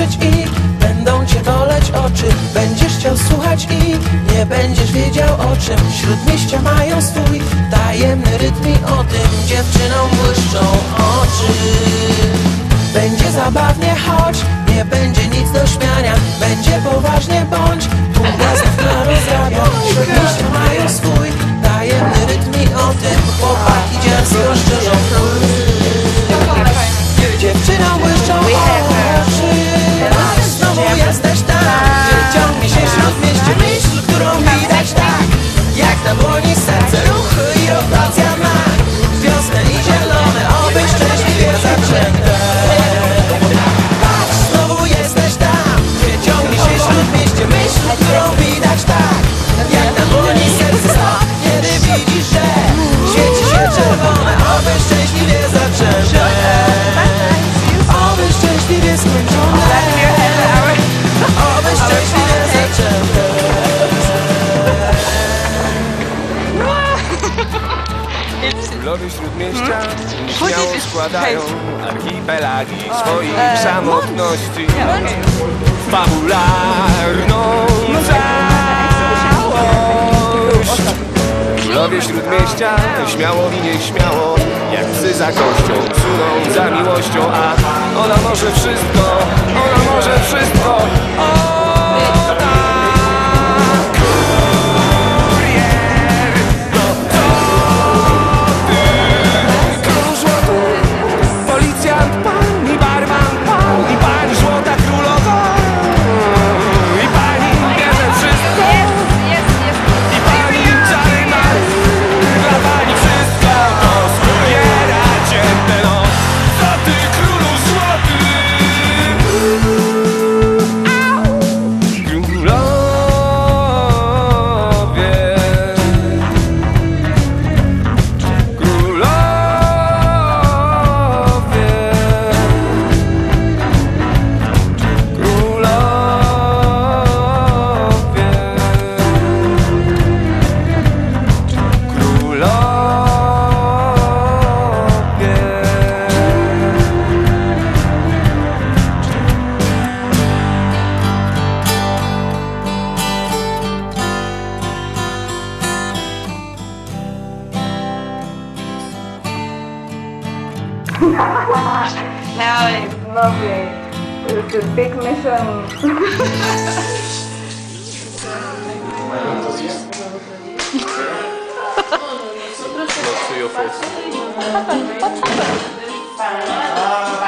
patrzeć i będą cię boleć oczy. Będziesz chciał słuchać i nie będziesz wiedział o czym. Śródmieścia mają swój tajemny rytm i o tym dziewczynom на лоні серця рухи і рота Królowie Śródmieścia śmiało składają archipelagi swoich samotności. Fabularną całość Królowie Śródmieścia śmiało i nieśmiało Jak psy za kością suną za miłością A ona może wszystko, ona może wszystko Now it's lovely. It's a big mission. What's your face?